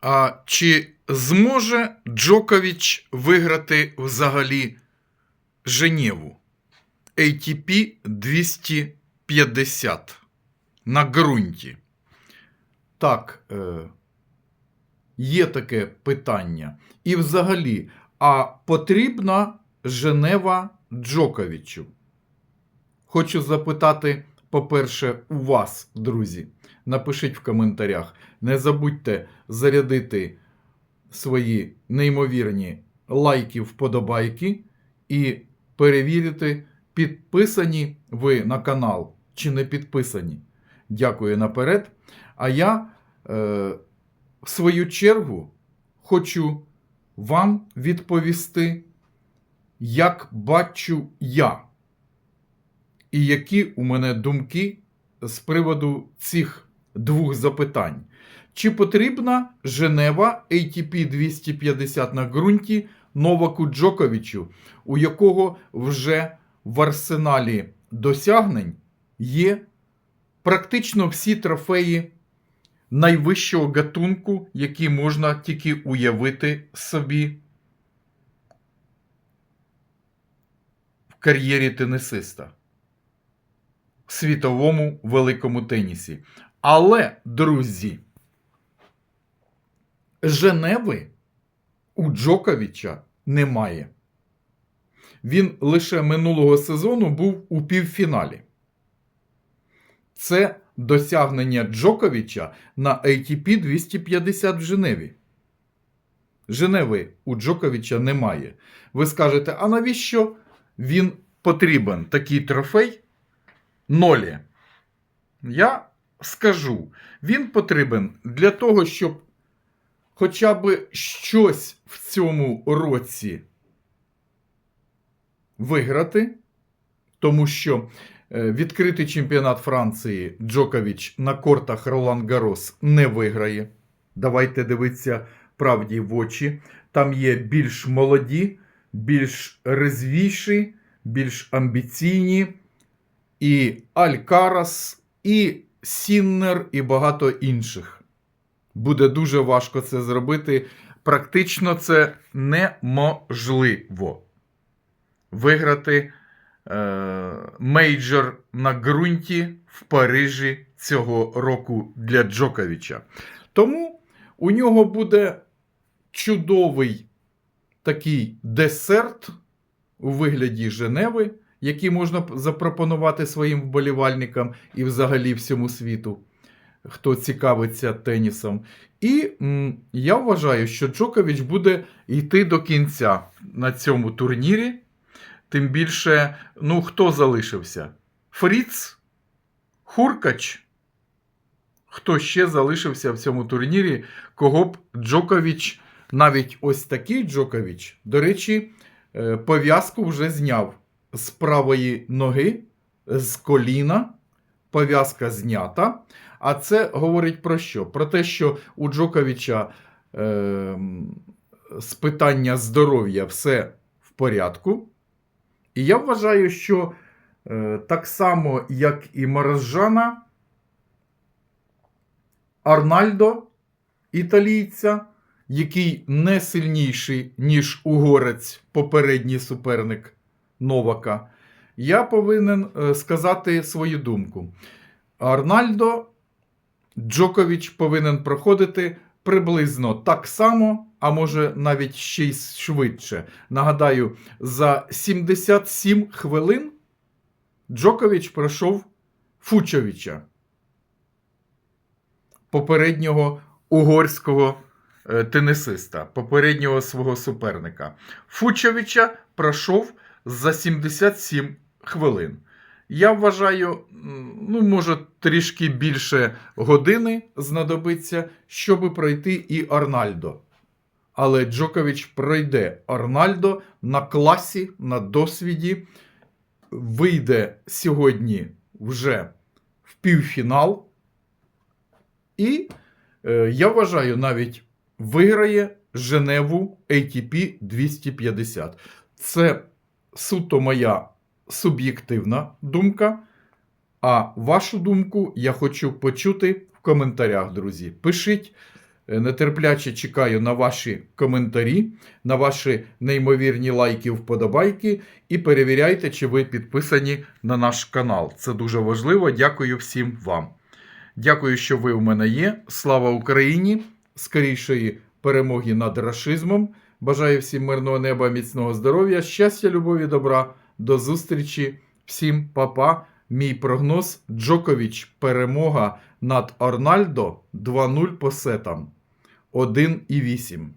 А чи зможе Джокович виграти взагалі Женєву? ATP 250 на ґрунті? Так, е, є таке питання. І взагалі, а потрібна Женева Джоковичу? Хочу запитати, по-перше, у вас, друзі. Напишіть в коментарях. Не забудьте зарядити свої неймовірні лайки, вподобайки і перевірити, підписані ви на канал чи не підписані. Дякую наперед. А я, е, в свою чергу, хочу вам відповісти, як бачу я і які у мене думки з приводу цих двох запитань. Чи потрібна Женева ATP 250 на ґрунті Новаку Джоковичу, у якого вже в арсеналі досягнень є практично всі трофеї найвищого гатунку, які можна тільки уявити собі в кар'єрі тенісиста світовому великому тенісі. Але, друзі, Женеви у Джоковича немає. Він лише минулого сезону був у півфіналі. Це досягнення Джоковича на ATP 250 в Женеві. Женеви у Джоковича немає. Ви скажете, а навіщо він потрібен такий трофей? Нолі. Я скажу, він потрібен для того, щоб хоча б щось в цьому році виграти, тому що е, відкритий чемпіонат Франції Джокович на кортах Ролан Гарос не виграє. Давайте дивитися правді в очі. Там є більш молоді, більш резвіші, більш амбіційні і Алькарас, і Сіннер, і багато інших. Буде дуже важко це зробити. Практично це неможливо. Виграти е, мейджор на ґрунті в Парижі цього року для Джоковича. Тому у нього буде чудовий такий десерт у вигляді Женеви, який можна запропонувати своїм вболівальникам і взагалі всьому світу, хто цікавиться тенісом. І м, я вважаю, що Джокович буде йти до кінця на цьому турнірі. Тим більше, ну хто залишився? Фріц, Хуркач. Хто ще залишився в цьому турнірі, кого б Джокович, навіть ось такий Джокович, до речі, е, пов'язку вже зняв з правої ноги, з коліна. Пов'язка знята. А це говорить про що? Про те, що у Джоковича е, з питання здоров'я все в порядку. І я вважаю, що е, так само, як і Маражана, Арнальдо, італійця, який не сильніший, ніж угорець, попередній суперник Новака, я повинен е, сказати свою думку. Арнальдо Джокович повинен проходити приблизно так само, а може навіть ще й швидше. Нагадаю, за 77 хвилин Джокович пройшов Фучовича, попереднього угорського е, тенісиста, попереднього свого суперника. Фучовича пройшов за 77 хвилин. Я вважаю, ну, може, трішки більше години знадобиться, щоб пройти і Арнальдо. Але Джокович пройде Арнальдо на класі, на досвіді, вийде сьогодні вже в півфінал. І е, я вважаю, навіть виграє Женеву ATP 250. Це суто моя суб'єктивна думка. А вашу думку я хочу почути в коментарях, друзі. Пишіть, Е, Нетерпляче чекаю на ваші коментарі, на ваші неймовірні лайки, вподобайки і перевіряйте, чи ви підписані на наш канал. Це дуже важливо. Дякую всім вам. Дякую, що ви у мене є. Слава Україні! Скорішої перемоги над рашизмом. Бажаю всім мирного неба, міцного здоров'я, щастя, любові, добра. До зустрічі. Всім па-па. Мій прогноз Джокович перемога над Арнальдо 2-0 по сетам. 1,8.